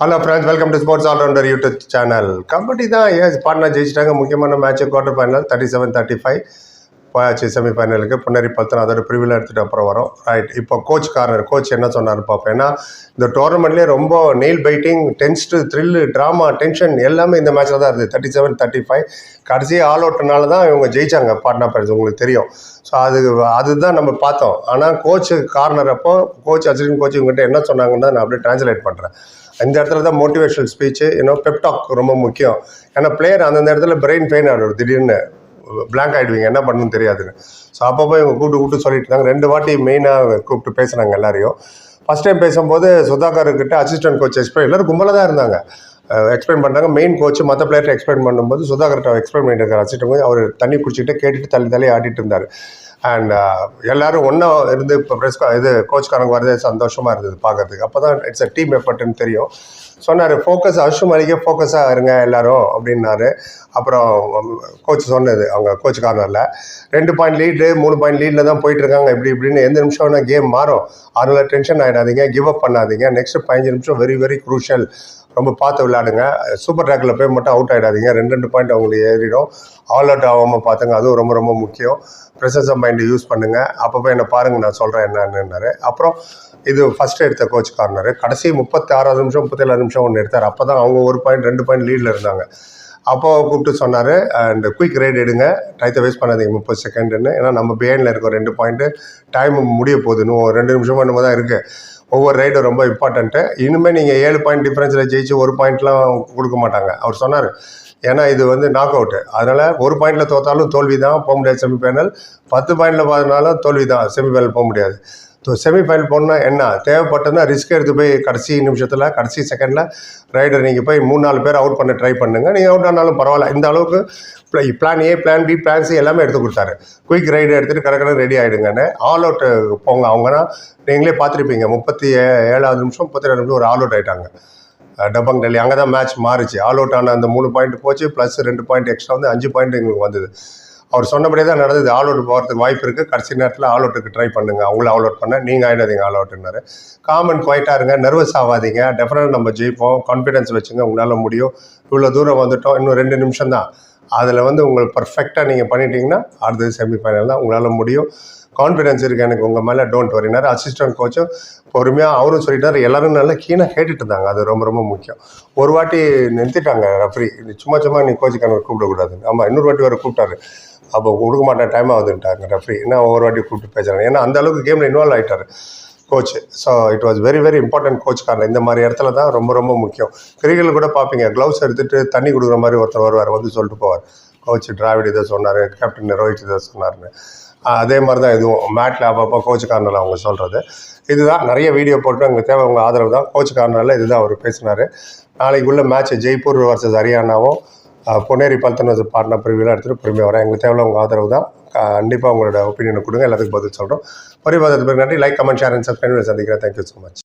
Hello friends welcome to sports allrounder YouTube channel kabaddi தான் ஏஸ் பாட்னா ஜெயிச்சிட்டாங்க? முக்கியமான match quarter final thirty seven thirty five போயாச்சு செமிஃபைனலுக்கு புன்னரி பத்தனம் அதோட பிரிவில் எடுத்துகிட்டு அப்புறம் வரும். ரைட் இப்போ கோச் கார்னர் கோச் என்ன சொன்னார் பார்ப்போம். ஏன்னா இந்த டோர்னமெண்ட்லேயே ரொம்ப nail biting tensed thrill drama tension எல்லாமே இந்த மேட்ச்சில் தான் இருந்தது. தேர்ட்டி செவன் தேர்ட்டி ஃபைவ் கடைசி ஆல் அவுட்னால தான் இவங்க ஜெயிச்சாங்க பாட்னா பைரட்ஸ் உங்களுக்கு தெரியும். ஸோ அது அதுதான் நம்ம பார்த்தோம். ஆனால் கோச் கார்னர் அப்போ கோச் அசிஸ்டன்ட் கோச் இவங்ககிட்ட என்ன சொன்னாங்கன்னு நான் அப்படியே ட்ரான்ஸ்லேட் பண்ணுறேன் இந்த இடத்துல தான் மோட்டிவேஷனல் ஸ்பீச்சு இன்னும் பெப்டாக் ரொம்ப முக்கியம். ஏன்னா பிளேயர் அந்தந்த இடத்துல பிரெயின் பெயின் ஆகிடும் திடீர்னு பிளாங்க் ஆகிடுவீங்க என்ன பண்ணணும்னு தெரியாதுன்னு. ஸோ அப்பப்போ இவங்க கூப்பிட்டு கூப்பிட்டு சொல்லிட்டு இருந்தாங்க. ரெண்டு வாட்டி மெயினாக கூப்பிட்டு பேசுனாங்க எல்லாரையும். ஃபஸ்ட் டைம் பேசும்போது சுதாகர் கிட்ட அசிஸ்டன்ட் கோச் எஸ்பி எல்லோரும் கும்பலாக தான் இருந்தாங்க. எக்ஸ்பிளைன் பண்ணாங்க. மெயின் கோச் மற்ற பிளேயர்கிட்ட எக்ஸ்பிளைன் பண்ணும்போது சுதாகர்கிட்ட எக்ஸ்பிளைன் பண்ணிட்டு இருக்காரு போது அவர் தண்ணி குடிச்சிட்டு கேட்டுட்டு தள்ளி தள்ளி ஆடிட்டு இருந்தார். அண்ட் எல்லாரும் ஒன்றா இருந்து இப்போ ப்ரெஸ் இது கோச்காரங்க வரதே சந்தோஷமாக இருந்தது பார்க்கறதுக்கு அப்போ தான் இட்ஸ் அ டீம் எஃபர்ட்னு தெரியும். சொன்னார் ஃபோக்கஸ் அஷ்ரு மலிக்கே ஃபோக்கஸாக இருங்க எல்லாரும் அப்படின்னாரு. அப்புறம் கோச் சொன்னது அவங்க கோச் கார்னரில் ரெண்டு பாயிண்ட் லீடு மூணு பாயிண்ட் லீடில் தான் போயிட்டு இருக்காங்க இப்படி இப்படின்னு எந்த நிமிஷம் வேணால் கேம் மாறும். அதனால் டென்ஷன் ஆகிடாதீங்க கிவ் அப் பண்ணாதீங்க. நெக்ஸ்ட் பதினஞ்சு நிமிஷம் வெரி வெரி குரூஷியல் ரொம்ப பார்த்து விளையாடுங்க. சூப்பர் ட்ராக்கில் போய் மட்டும் அவுட் ஆகிடாதீங்க ரெண்டு ரெண்டு பாயிண்ட் அவங்களுக்கு ஏறிடும். ஆல் அவுட் ஆகாமல் பார்த்துங்க. அதுவும் ரொம்ப ரொம்ப முக்கியம். ப்ரெசன்ஸ் ஆஃப் மைண்டு யூஸ் பண்ணுங்கள் அப்பப்போ என்னை பாருங்கள் நான் சொல்கிறேன் என்னன்னுனாரு அப்புறம் இது ஃபஸ்ட்டு எடுத்த கோச் கார்னரு. கடைசி முப்பத்தி ஆறாவது நிமிஷம் முப்பத்தேழு நிமிஷம் ஒன்று எடுத்தார். அப்போ தான் அவங்க ஒரு பாயிண்ட் ரெண்டு பாயிண்ட் லீடில் இருந்தாங்க. அப்போ கூப்பிட்டு சொன்னார் அண்ட் குயிக் ரைட் எடுங்க. டைத்தை வேஸ்ட் பண்ணாதீங்க முப்பது செகண்டுன்னு ஏன்னா நம்ம பிஹைண்டில் இருக்கோம் ரெண்டு பாயிண்ட்டு டைம் முடிய போகுது. இன்னும் ஒரு ரெண்டு நிமிஷமும் என்னமோ தான் இருக்குது ஒவ்வொரு ரைடும் ரொம்ப இம்பார்ட்டண்ட்டு இனிமேல் நீங்கள் ஏழு பாயிண்ட் டிஃப்ரென்ஸில் ஜெயிச்சு ஒரு பாயிண்ட்லாம் கொடுக்க மாட்டாங்க. அவர் சொன்னார். ஏன்னா இது வந்து நாக் அவுட்டு அதனால் ஒரு பாயிண்டில் தோத்தாலும் தோல்வி தான் போக முடியாது செமிஃபைனல் பத்து பாயிண்டில் பார்த்தனாலும் தோல்வி தான் செமிஃபைனல் போக முடியாது. செமிஃபைனல் போனால் என்ன? தேவைப்பட்டதுன்னா ரிஸ்க் எடுத்து போய் கடைசி நிமிஷத்தில் கடைசி செகண்டில் ரைடர் நீங்கள் போய் மூணு நாலு பேர் அவுட் பண்ண ட்ரை பண்ணுங்கள் நீங்கள் அவுட் ஆனாலும் பரவாயில்ல. இந்த அளவுக்கு plan A plan B plan C எல்லாமே எடுத்து கொடுத்தாரு. குயிக் ரைடு எடுத்துகிட்டு கரெக்டாக ரெடி ஆகிடுங்கன்னு ஆல் அவுட் போங்க. அவங்கன்னா நீங்களே பார்த்துருப்பீங்க. முப்பத்தி ஏழாவது நிமிஷம் முப்பத்தி ரெண்டு நிமிஷம் ஒரு ஆல் அவுட் ஆகிட்டாங்க டபங் டெல்லி. அங்கே தான் மேட்ச் மாறுச்சு. ஆல் அவுட் ஆன அந்த மூணு பாயிண்ட் போச்சு. ப்ளஸ் ரெண்டு பாயிண்ட் எக்ஸ்ட்ரா வந்து அஞ்சு பாயிண்ட் எங்களுக்கு வந்தது. அவர் சொன்னபடியே தான் நடந்தது. ஆல் அவுட் போகிறதுக்கு வாய்ப்பு இருக்குது கடைசி நேரத்தில் ஆல் அவுட்டுக்கு ட்ரை பண்ணுங்கள் அவங்கள ஆல் அவுட் பண்ண நீங்கள் ஆகிடாதீங்க ஆல் அவுட்னாரு காமன் குவைட்டாக இருங்க. நர்வஸ் ஆகாதீங்க. டெஃபினட் நம்ம ஜெயிப்போம். கான்ஃபிடன்ஸ் வச்சுங்க. உங்களால் முடியும். இவ்வளோ தூரம் வந்துட்டோம். இன்னும் ரெண்டு நிமிஷம் தான் அதில் வந்து உங்களுக்கு பர்ஃபெக்டாக நீங்கள் பண்ணிட்டீங்கன்னா அடுத்தது செமிஃபைனல் தான் உங்களால் முடியும். கான்ஃபிடன்ஸ் இருக்குது எனக்கு உங்கள் மேலே டோன்ட் வரினார் அசிஸ்டன்ட் கோச்சும் பொறுமையாக அவரும் சொல்லிட்டார். எல்லாரும் நல்லா கீழே கேட்டுட்டு இருந்தாங்க. அது ரொம்ப ரொம்ப முக்கியம். ஒரு வாட்டி நிறுத்திட்டாங்க ரெஃப்ரி சும்மா சும்மா நீ கோச்சுக்கான கூப்பிடக்கூடாது ஆமாம் இன்னொரு வாட்டி வர கூப்பிட்டாரு. அப்போ கொடுக்க மாட்டேன் டைம் ஆகுதுன்ட்டாங்க ரெஃப்ரி என்ன ஒவ்வொரு வாட்டி கூப்பிட்டு பேசுகிறாங்க ஏன்னா அந்த அளவுக்கு கேமில் இன்வால்வ் ஆகிட்டார் coach so it was very very important coach காரணம். இந்த மாதிரி இடத்துல தான் ரொம்ப ரொம்ப முக்கியம். கிரிக்கெட்டில் கூட பார்ப்பீங்க. க்ளவுஸ் எடுத்துகிட்டு தண்ணி கொடுக்குற மாதிரி ஒருத்தர் வருவார். வந்து சொல்லிட்டு போவார். கோச் டிராவிட் இதை சொன்னார் கேப்டன் ரோஹித் இதை சொன்னார்னு அதே மாதிரி தான் இதுவும். மேட்டில் அப்பப்போ கோச் கார்னரில் அவங்க சொல்கிறது இதுதான். நிறைய வீடியோ போட்டு அங்கே தேவை அவங்க ஆதரவு தான். கோச் கார்னரில் இதுதான் அவர் பேசினார். நாளைக்கு உள்ள மேட்ச் ஜெய்ப்பூர் வர்சஸ் ஹரியானாவும் பொன்னேரி பல்தன் பாட்னா பிரிவிலாம் எடுத்துகிட்டு பொறுமையாக வரேன். எங்களுக்கு தேவையில்ல உங்கள் ஆதரவு தான். கண்டிப்பாக உங்களோட ஒப்பீனியனை கொடுங்க. எல்லாத்துக்கும் பதில் சொல்கிறோம் பரிபாதத்துக்கு நன்றி. Like comment share and subscribe சந்திக்கிறேன். Thank you so much